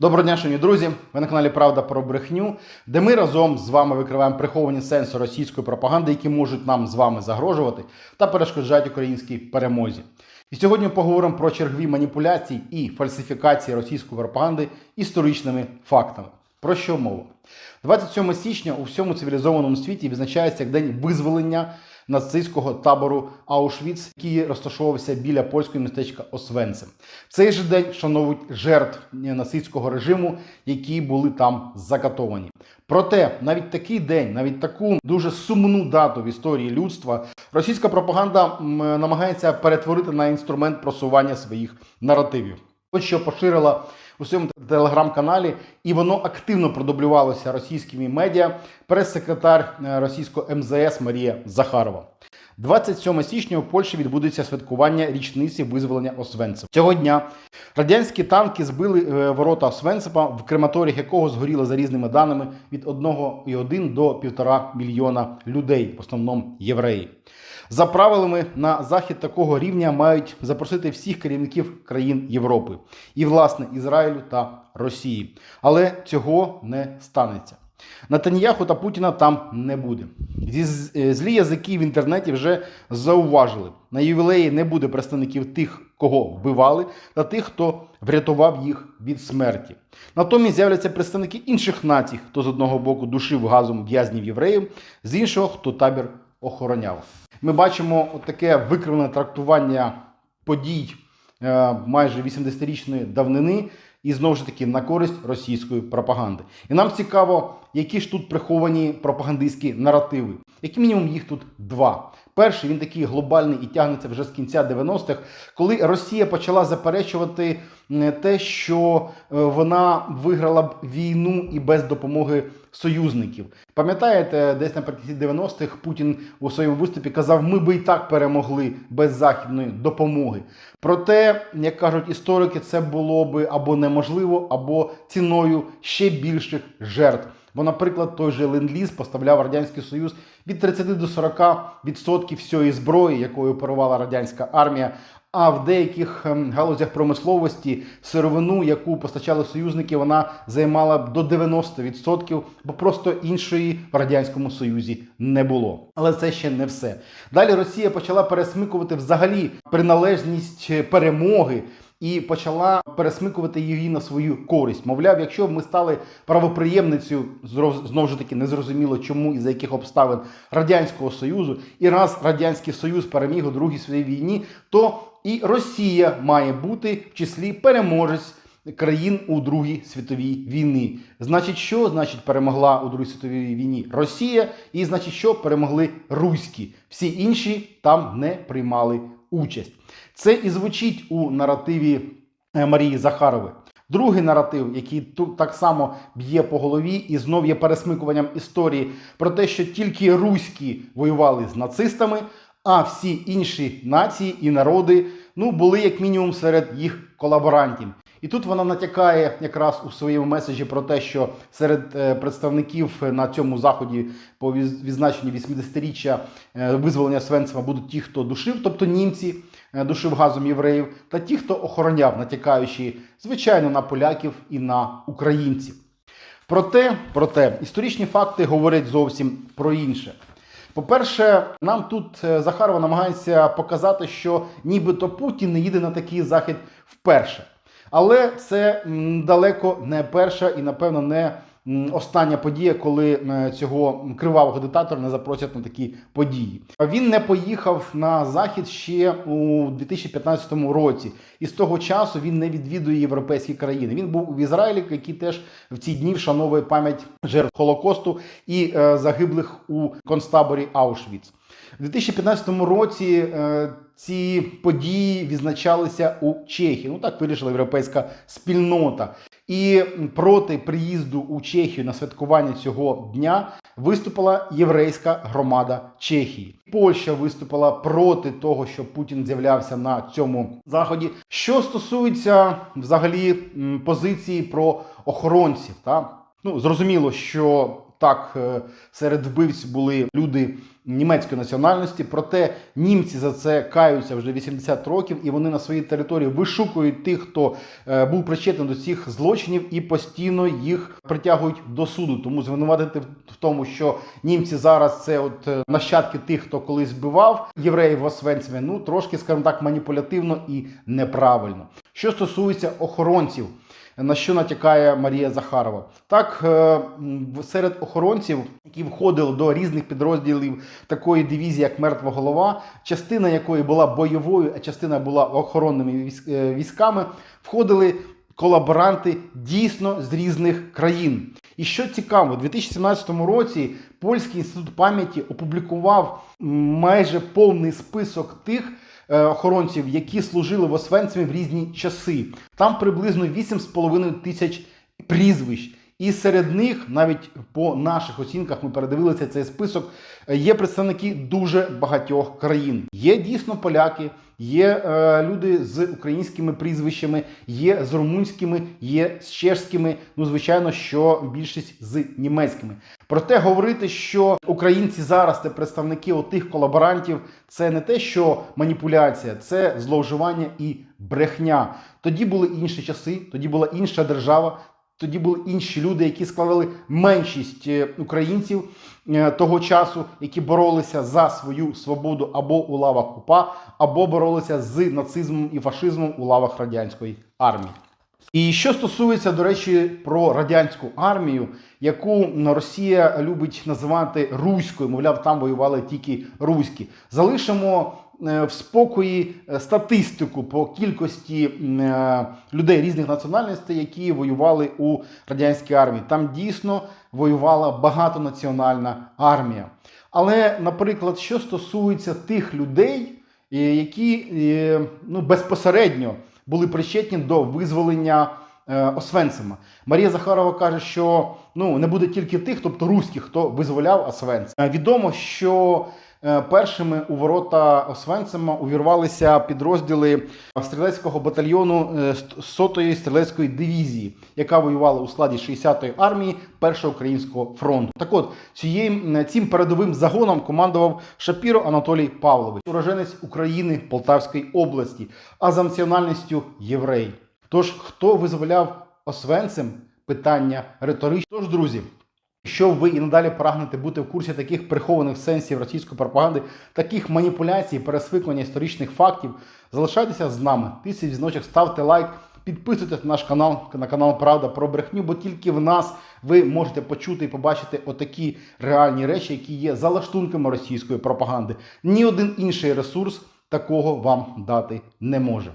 Доброго дня, шановні друзі! Ви на каналі Правда про брехню, де ми разом з вами викриваємо приховані сенси російської пропаганди, які можуть нам з вами загрожувати та перешкоджають українській перемозі. І сьогодні поговоримо про чергові маніпуляції і фальсифікації російської пропаганди історичними фактами. Про що мова? 27 січня у всьому цивілізованому світі відзначається як день визволення нацистського табору Аушвіц, який розташовувався біля польського містечка Освенцим. В цей же день вшановують жертв нацистського режиму, які були там закатовані. Проте навіть такий день, навіть таку дуже сумну дату в історії людства, російська пропаганда намагається перетворити на інструмент просування своїх наративів. Ось що поширила у своєму телеграм-каналі, і воно активно продублювалося російськими медіа. Прес-секретар е, російського МЗС Марія Захарова. 27 січня у Польщі відбудеться святкування річниці визволення Освенцима. Цього дня радянські танки збили е, ворота Освенцима, в крематоріях якого згоріло за різними даними від 1,1 до 1,5 мільйона людей, в основному євреї. За правилами на захід такого рівня мають запросити всіх керівників країн Європи і, власне, Ізраїлю та Росії. Але цього не станеться. Натаньяху та Путіна там не буде. Зі злі язики в інтернеті вже зауважили. На ювілеї не буде представників тих, кого вбивали, та тих, хто врятував їх від смерті. Натомість з'являться представники інших націй, хто з одного боку душив газом в'язнів євреїв, з іншого, хто табір охороняв. Ми бачимо таке викривлене трактування подій е, майже 80-річної давнини і знову ж таки на користь російської пропаганди. І нам цікаво, які ж тут приховані пропагандистські наративи. Як мінімум, їх тут два. Перший він такий глобальний і тягнеться вже з кінця 90-х, коли Росія почала заперечувати те, що е, вона виграла б війну і без допомоги союзників. Пам'ятаєте, десь наприкінці 90-х Путін у своєму виступі казав, ми би і так перемогли без західної допомоги. Проте, як кажуть історики, це було би або неможливо, або ціною ще більших жертв. Бо, наприклад, той же ленд-ліз поставляв Радянський Союз від 30 до 40% всієї зброї, якою оперувала радянська армія. А в деяких ем, галузях промисловості сировину, яку постачали союзники, вона займала до 90%, бо просто іншої в радянському союзі не було. Але це ще не все. Далі Росія почала пересмикувати взагалі приналежність е, перемоги і почала пересмикувати її на свою користь. Мовляв, якщо б ми стали правоприємницею, знову ж таки незрозуміло чому і за яких обставин радянського союзу, і раз радянський союз переміг у другій світовій війні, то і Росія має бути в числі переможець країн у Другій світовій війні. Значить, що значить перемогла у Другій світовій війні Росія, і значить, що перемогли руські. Всі інші там не приймали участь. Це і звучить у наративі е, Марії Захарови. Другий наратив, який тут так само б'є по голові, і знов є пересмикуванням історії про те, що тільки руські воювали з нацистами, а всі інші нації і народи ну, були як мінімум серед їх колаборантів. І тут вона натякає якраз у своєму меседжі про те, що серед е, представників на цьому заході по відзначенню 80-річчя е, визволення Свенцева будуть ті, хто душив, тобто німці, е, душив газом євреїв, та ті, хто охороняв, натякаючи звичайно на поляків і на українців. Проте, проте історичні факти говорять зовсім про інше. По-перше, нам тут Захарова намагається показати, що нібито Путін не їде на такий захід вперше. Але це далеко не перша і, напевно, не остання подія, коли е, цього кривавого диктатора не запросять на такі події. Він не поїхав на захід ще у 2015 році, і з того часу він не відвідує європейські країни. Він був в Ізраїлі, який теж в ці дні вшановує пам'ять жертв Холокосту і е, загиблих у концтаборі Аушвіц. У 2015 році е, ці події відзначалися у Чехії. Ну так вирішила європейська спільнота. І проти приїзду у Чехію на святкування цього дня виступила єврейська громада Чехії. Польща виступила проти того, що Путін з'являвся на цьому заході. Що стосується взагалі позиції про охоронців, та Ну, зрозуміло, що так, е, серед вбивць були люди німецької національності, проте німці за це каються вже 80 років, і вони на своїй території вишукують тих, хто е, був причетний до цих злочинів, і постійно їх притягують до суду. Тому звинуватити в тому, що німці зараз це от е, нащадки тих, хто колись вбивав євреїв в ну трошки, скажімо так, маніпулятивно і неправильно. Що стосується охоронців. На що натякає Марія Захарова? Так, е, серед охоронців, які входили до різних підрозділів такої дивізії, як мертва голова, частина якої була бойовою, а частина була охоронними е, військами, входили колаборанти дійсно з різних країн. І що цікаво, у 2017 році Польський інститут пам'яті опублікував майже повний список тих охоронців, які служили в Освенцимі в різні часи. Там приблизно 8,5 тисяч прізвищ. І серед них, навіть по наших оцінках, ми передивилися цей список. е, Є представники дуже багатьох країн. Є дійсно поляки, є е, люди з українськими прізвищами, є з румунськими, є з чешськими. Ну, звичайно, що більшість з німецькими. Проте говорити, що українці зараз це представники отих колаборантів, це не те, що маніпуляція, це зловживання і брехня. Тоді були інші часи, тоді була інша держава. Тоді були інші люди, які складали меншість е, українців е, того часу, які боролися за свою свободу або у лавах УПА, або боролися з нацизмом і фашизмом у лавах радянської армії. І що стосується, до речі, про радянську армію, яку Росія любить називати руською, мовляв, там воювали тільки руські, залишимо в спокої е, статистику по кількості е, людей різних національностей, які воювали у радянській армії. Там дійсно воювала багатонаціональна армія. Але, наприклад, що стосується тих людей, е, які е, ну, безпосередньо були причетні до визволення е, Освенцима. Марія Захарова каже, що ну, не буде тільки тих, тобто руських, хто визволяв Освенцим. Е, Відомо, що е, першими у ворота Освенцима увірвалися підрозділи стрілецького батальйону е, ст- сотої стрілецької дивізії, яка воювала у складі 60-ї армії Першого українського фронту. Так от цією цим передовим загоном командував Шапіро Анатолій Павлович, уроженець України Полтавської області, а за національністю єврей. Тож хто визволяв Освенцим? Питання риторичне. Тож, друзі, Якщо ви і надалі прагнете бути в курсі таких прихованих сенсів російської пропаганди, таких маніпуляцій, пересвиклення історичних фактів, залишайтеся з нами. Тисяч дзвіночок, ставте лайк, підписуйтесь на наш канал, на канал Правда про брехню, бо тільки в нас ви можете почути і побачити отакі реальні речі, які є залаштунками російської пропаганди. Ні один інший ресурс такого вам дати не може.